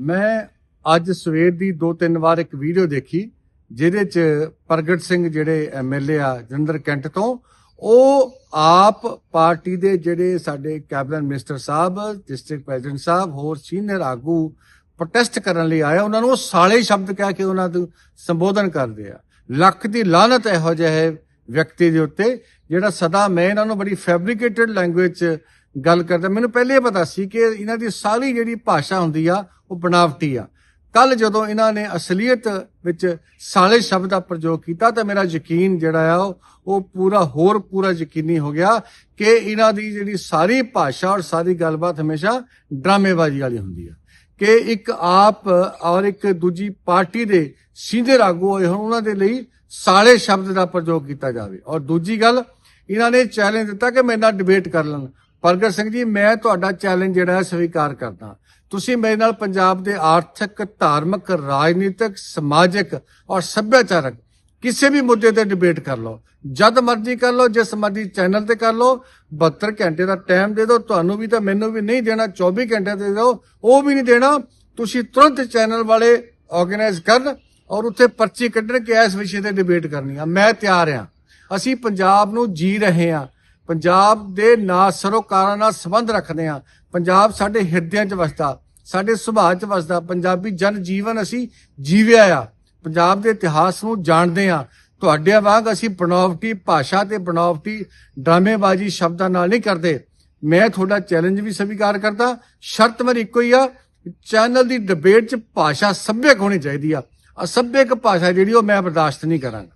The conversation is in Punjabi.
ਮੈਂ ਅੱਜ ਸਵੇਰ ਦੀ ਦੋ ਤਿੰਨ ਵਾਰ ਇੱਕ ਵੀਡੀਓ ਦੇਖੀ, ਜਿਹਦੇ ਚ ਪ੍ਰਗਟ ਸਿੰਘ ਜਿਹੜੇ ਐਮਐਲਏ ਆ, ਜਲੰਧਰ ਕੈਂਟ ਤੋਂ, ਉਹ ਆਪ ਪਾਰਟੀ ਦੇ ਜਿਹੜੇ ਸਾਡੇ ਕੈਬਨਿਟ ਮਿਨਿਸਟਰ ਸਾਹਿਬ, ਡਿਸਟ੍ਰਿਕਟ ਪ੍ਰੈਜ਼ੀਡੈਂਟ ਸਾਹਿਬ, ਹੋਰ ਸੀਨੀਅਰ ਆਗੂ ਪ੍ਰੋਟੈਸਟ ਕਰਨ ਲਈ ਆਇਆ ਉਹਨਾਂ ਨੂੰ ਉਹ ਸਾਲੇ ਸ਼ਬਦ ਕਹਿ ਕੇ ਉਹਨਾਂ ਨੂੰ ਸੰਬੋਧਨ ਕਰਦੇ ਆ। ਲੱਖ ਦੀ ਲਾਨਤ ਇਹੋ ਜਿਹੇ ਵਿਅਕਤੀ ਦੇ ਉੱਤੇ, ਜਿਹੜਾ ਸਦਾ ਮੈਂ ਇਹਨਾਂ ਨੂੰ ਬੜੀ ਫੈਬਰੀਕੇਟਡ ਲੈਂਗੁਏਜ ਚ ਗੱਲ ਕਰਦਾ। ਮੈਨੂੰ ਪਹਿਲੇ ਪਤਾ ਸੀ ਕਿ ਇਹਨਾਂ ਦੀ ਸਾਰੀ ਜਿਹੜੀ ਭਾਸ਼ਾ ਹੁੰਦੀ ਆ ਉਹ ਬਣਾਵਟੀ ਆ। ਕੱਲ ਜਦੋਂ ਇਹਨਾਂ ਨੇ ਅਸਲੀਅਤ ਵਿੱਚ ਸਾਲੇ ਸ਼ਬਦ ਦਾ ਪ੍ਰਯੋਗ ਕੀਤਾ ਤਾਂ ਮੇਰਾ ਯਕੀਨ ਜਿਹੜਾ ਆ, ਉਹ- ਪੂਰਾ ਹੋਰ ਪੂਰਾ ਯਕੀਨੀ ਹੋ ਗਿਆ ਕਿ ਇਹਨਾਂ ਦੀ ਜਿਹੜੀ ਸਾਰੀ ਭਾਸ਼ਾ ਔਰ ਸਾਰੀ ਗੱਲਬਾਤ ਹਮੇਸ਼ਾ ਡਰਾਮੇਬਾਜ਼ੀ ਵਾਲੀ ਹੁੰਦੀ ਆ। ਕਿ ਇੱਕ ਆਪ ਔਰ ਇੱਕ ਦੂਜੀ ਪਾਰਟੀ ਦੇ ਸੀਨੀਅਰ ਆਗੂ ਹੋਏ ਹੋਣ, ਉਹਨਾਂ ਦੇ ਲਈ ਸਾਲੇ ਸ਼ਬਦ ਦਾ ਪ੍ਰਯੋਗ ਕੀਤਾ ਜਾਵੇ। ਔਰ ਦੂਜੀ ਗੱਲ, ਇਹਨਾਂ ਨੇ ਚੈਲੰਜ ਦਿੱਤਾ ਕਿ ਮੇਰੇ ਨਾਲ ਡਿਬੇਟ ਕਰ ਲੈਣ ਪ੍ਰਗਟ ਸਿੰਘ ਜੀ, ਮੈਂ ਤੁਹਾਡਾ ਚੈਲੰਜ ਜਿਹੜਾ ਹੈ ਸਵੀਕਾਰ ਕਰਦਾ। ਤੁਸੀਂ ਮੇਰੇ ਨਾਲ ਪੰਜਾਬ ਦੇ ਆਰਥਿਕ, ਧਾਰਮਿਕ, ਰਾਜਨੀਤਿਕ, ਸਮਾਜਿਕ ਔਰ ਸੱਭਿਆਚਾਰਕ ਕਿਸੇ ਵੀ ਮੁੱਦੇ ਤੇ ਡਿਬੇਟ ਕਰ ਲਓ। ਜਦ ਮਰਜ਼ੀ ਕਰ ਲਓ, ਜਿਸ ਮਰਜ਼ੀ ਚੈਨਲ ਤੇ ਕਰ ਲਓ 72 ਘੰਟੇ ਦਾ ਟਾਈਮ ਦੇ ਦਿਓ, ਤੁਹਾਨੂੰ ਵੀ ਤਾਂ ਮੈਨੂੰ ਵੀ ਨਹੀਂ ਦੇਣਾ 24 ਘੰਟੇ ਦੇ ਦਿਓ, ਉਹ ਵੀ ਨਹੀਂ ਦੇਣਾ। ਤੁਸੀਂ ਤੁਰੰਤ ਚੈਨਲ ਵਾਲੇ ਆਰਗੇਨਾਈਜ਼ ਕਰਨ ਔਰ ਉੱਥੇ ਪਰਚੀ ਕੱਢਣ ਕਿ ਇਸ ਵਿਸ਼ੇ ਤੇ ਡਿਬੇਟ ਕਰਨੀ ਆ। ਮੈਂ ਤਿਆਰ ਆ। ਅਸੀਂ ਪੰਜਾਬ ਨੂੰ ਜੀ ਰਹੇ ਆ। ਪੰਜਾਬ ਦੇ ਨਾ ਸਰੋਕਾਰਾਂ ਨਾਲ ਸੰਬੰਧ ਰੱਖਦੇ ਆ ਪੰਜਾਬ ਸਾਡੇ ਹਿਰਦਿਆਂ 'ਚ ਵਸਦਾ, ਸਾਡੇ ਸੁਭਾਅ 'ਚ ਵਸਦਾ, ਪੰਜਾਬੀ ਜਨ ਜੀਵਨ ਅਸੀਂ ਜੀਵਿਆ ਆ। ਪੰਜਾਬ ਦੇ ਇਤਿਹਾਸ ਨੂੰ ਜਾਣਦੇ ਆ ਤੁਹਾਡੇ ਵਾਂਗ ਅਸੀਂ ਬਣਾਵਟੀ ਭਾਸ਼ਾ ਤੇ ਬਣਾਵਟੀ ਡਰਾਮੇਬਾਜ਼ੀ ਸ਼ਬਦਾਂ ਨਾਲ ਨਹੀਂ ਕਰਦੇ। ਮੈਂ ਤੁਹਾਡਾ ਚੈਲੰਜ ਵੀ ਸਵੀਕਾਰ ਕਰਦਾ। ਸ਼ਰਤ ਮੇਰੀ ਇੱਕੋ ਹੀ ਆ, ਚੈਨਲ ਦੀ ਡਿਬੇਟ 'ਚ ਭਾਸ਼ਾ ਸੱਭਿਅਕ ਹੋਣੀ ਚਾਹੀਦੀ ਆ। ਅਸੱਭਿਅਕ ਭਾਸ਼ਾ ਜਿਹੜੀ ਉਹ ਮੈਂ ਬਰਦਾਸ਼ਤ ਨਹੀਂ ਕਰਾਂਗਾ।